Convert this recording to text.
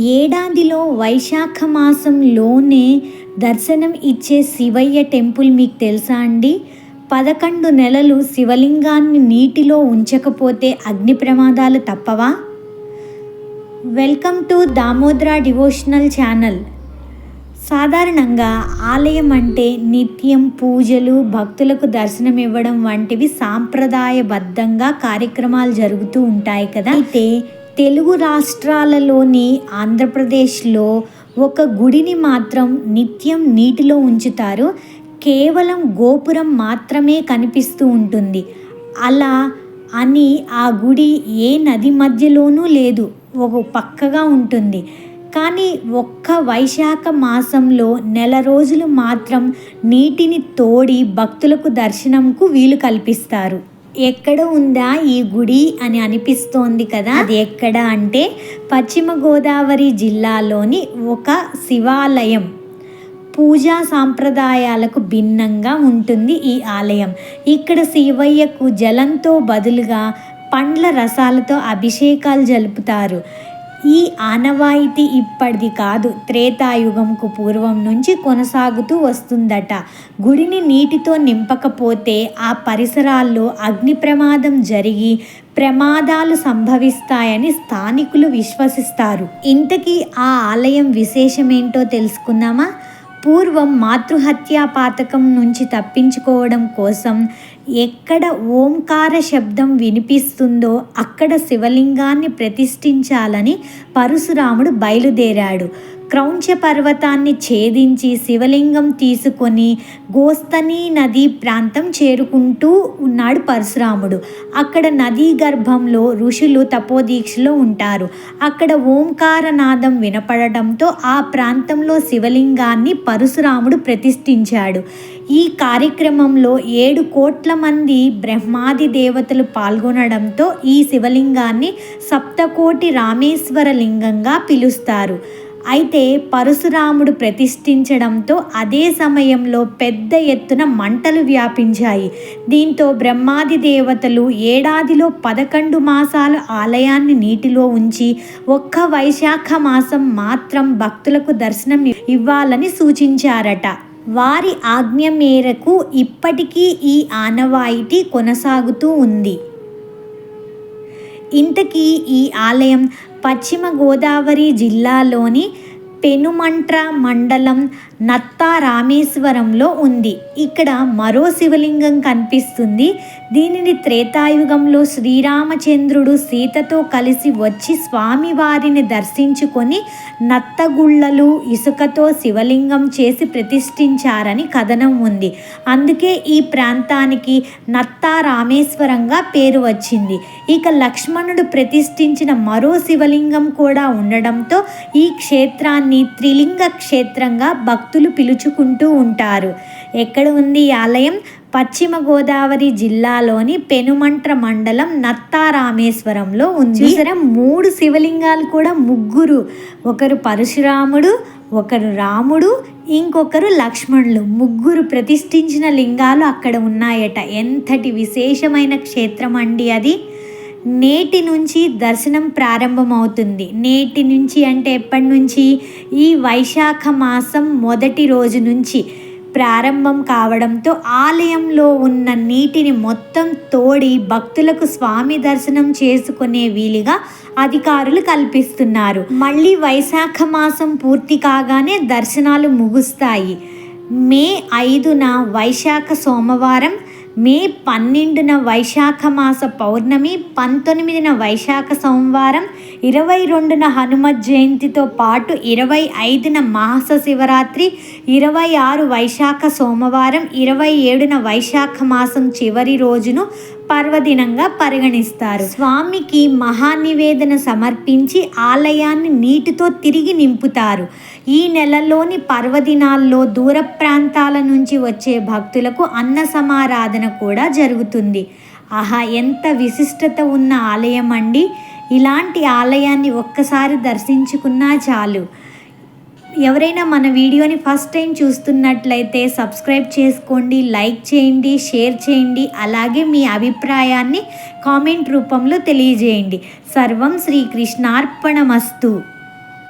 ఏడాదిలో వైశాఖ మాసంలోనే దర్శనం ఇచ్చే శివయ్య టెంపుల్ మీకు తెలుసా అండి? పదకొండు నెలలు శివలింగాన్ని నీటిలో ఉంచకపోతే అగ్ని ప్రమాదాలు తప్పవా? Welcome to Damodra devotional channel. సాధారణంగా ఆలయం అంటే నిత్యం పూజలు భక్తులకు దర్శనం ఇవ్వడం వంటివి సాంప్రదాయబద్ధంగా కార్యక్రమాలు జరుగుతూ ఉంటాయి కదా? అయితే తెలుగు రాష్ట్రాలలోని ఆంధ్రప్రదేశ్లో ఒక గుడిని మాత్రం నిత్యం నీటిలో ఉంచుతారు. కేవలం గోపురం మాత్రమే కనిపిస్తూ ఉంటుంది. అలా అని ఆ గుడి ఏ నది మధ్యలోనూ లేదు. ఒక పక్కగా ఉంటుంది. కానీ ఒక్క వైశాఖ మాసంలో నెల రోజులు మాత్రం నీటిని తోడి భక్తులకు దర్శనంకు వీలు కల్పిస్తారు. ఎక్కడ ఉందా ఈ గుడి అని అనిపిస్తోంది కదా? అది ఎక్కడ అంటే పశ్చిమ గోదావరి జిల్లాలోని ఒక శివాలయం. పూజా సాంప్రదాయాలకు భిన్నంగా ఉంటుంది ఈ ఆలయం. ఇక్కడ శివయ్యకు జలంతో బదులుగా పండ్ల రసాలతో అభిషేకాలు జరుపుతారు. ఈ ఆనవాయితీ ఇప్పటిది కాదు. త్రేతాయుగంకు పూర్వం నుంచి కొనసాగుతూ వస్తుందట. గుడిని నీటితో నింపకపోతే ఆ పరిసరాల్లో అగ్ని ప్రమాదం జరిగి ప్రమాదాలు సంభవిస్తాయని స్థానికులు విశ్వసిస్తారు. ఇంతకీ ఆ ఆలయం విశేషమేంటో తెలుసుకుందామా? పూర్వం మాతృహత్యా పాతకం నుంచి తప్పించుకోవడం కోసం ఎక్కడ ఓంకార శబ్దం వినిపిస్తుందో అక్కడ శివలింగాన్ని ప్రతిష్ఠించాలని పరశురాముడు బయలుదేరాడు. క్రౌంచ పర్వతాన్ని ఛేదించి శివలింగం తీసుకొని గోస్తని నదీ ప్రాంతం చేరుకుంటూ ఉన్నాడు పరశురాముడు. అక్కడ నదీ గర్భంలో ఋషులు తపోదీక్షలో ఉంటారు. అక్కడ ఓంకారనాదం వినపడటంతో ఆ ప్రాంతంలో శివలింగాన్ని పరశురాముడు ప్రతిష్ఠించాడు. ఈ కార్యక్రమంలో ఏడు కోట్ల మంది బ్రహ్మాది దేవతలు పాల్గొనడంతో ఈ శివలింగాన్ని సప్తకోటి రామేశ్వర లింగంగా పిలుస్తారు. అయితే పరశురాముడు ప్రతిష్ఠించడంతో అదే సమయంలో పెద్ద ఎత్తున మంటలు వ్యాపించాయి. దీంతో బ్రహ్మాది దేవతలు ఏడాదిలో పదకొండు మాసాలు ఆలయాన్ని నీటిలో ఉంచి ఒక్క వైశాఖ మాసం మాత్రం భక్తులకు దర్శనం ఇవ్వాలని సూచించారట. వారి ఆజ్ఞ మేరకు ఇప్పటికీ ఈ ఆనవాయితీ కొనసాగుతూ ఉంది. ఇంతకీ ఈ ఆలయం పశ్చిమ గోదావరి జిల్లాలోని పెనుమంట్ర మండలం నత్తా రామేశ్వరంలో ఉంది. ఇక్కడ మరో శివలింగం కనిపిస్తుంది. దీనిని త్రేతాయుగంలో శ్రీరామచంద్రుడు సీతతో కలిసి వచ్చి స్వామివారిని దర్శించుకొని నత్తగుళ్ళలు ఇసుకతో శివలింగం చేసి ప్రతిష్ఠించారని కథనం ఉంది. అందుకే ఈ ప్రాంతానికి నత్తా రామేశ్వరంగా పేరు వచ్చింది. ఇక లక్ష్మణుడు ప్రతిష్ఠించిన మరో శివలింగం కూడా ఉండడంతో ఈ క్షేత్రాన్ని త్రిలింగ క్షేత్రంగా భక్తులు పిలుచుకుంటూ ఉంటారు. ఎక్కడ ఉంది ఈ ఆలయం? పశ్చిమ గోదావరి జిల్లాలోని పెనుమంట్ర మండలం నత్తారామేశ్వరంలో ఉంది. చూసారా? మూడు శివలింగాలు కూడా ముగ్గురు. ఒకరు పరశురాముడు ఒకరు రాముడు ఇంకొకరు లక్ష్మణులు. ముగ్గురు ప్రతిష్ఠించిన లింగాలు అక్కడ ఉన్నాయట. ఎంతటి విశేషమైన క్షేత్రం అండి అది? నేటి నుంచి దర్శనం ప్రారంభమవుతుంది. నేటి నుంచి అంటే ఎప్పటి నుంచి? ఈ వైశాఖ మాసం మొదటి రోజు నుంచి ప్రారంభం కావడంతో ఆలయంలో ఉన్న నీటిని మొత్తం తోడి భక్తులకు స్వామి దర్శనం చేసుకునే వీలుగా అధికారులు కల్పిస్తున్నారు. మళ్ళీ వైశాఖ మాసం పూర్తి కాగానే దర్శనాలు ముగుస్తాయి. మే ఐదున వైశాఖ సోమవారం మే పన్నెండున వైశాఖ మాస పౌర్ణమి పంతొమ్మిదిన వైశాఖ సోమవారం ఇరవై రెండున హనుమ జయంతితో పాటు ఇరవై ఐదున మాస శివరాత్రి ఇరవై ఆరు వైశాఖ సోమవారం ఇరవై ఏడున వైశాఖ మాసం చివరి రోజును పర్వదినంగా పరిగణిస్తారు. స్వామికి మహానివేదన సమర్పించి ఆలయాన్ని నీటితో తిరిగి నింపుతారు. ఈ నెలలోని పర్వదినాల్లో దూర ప్రాంతాల నుంచి వచ్చే భక్తులకు అన్న సమారాధన కూడా జరుగుతుంది. ఆహా ఎంత విశిష్టత ఉన్న ఆలయం అండి ఇలాంటి ఆలయాన్ని ఒక్కసారి దర్శించుకున్నా చాలు. ఎవరైనా మన వీడియోని ఫస్ట్ టైం చూస్తున్నట్లయితే సబ్స్క్రైబ్ చేసుకోండి లైక్ చేయండి షేర్ చేయండి అలాగే మీ అభిప్రాయాన్ని కామెంట్ రూపంలో తెలియజేయండి. సర్వం శ్రీకృష్ణార్పణమస్తు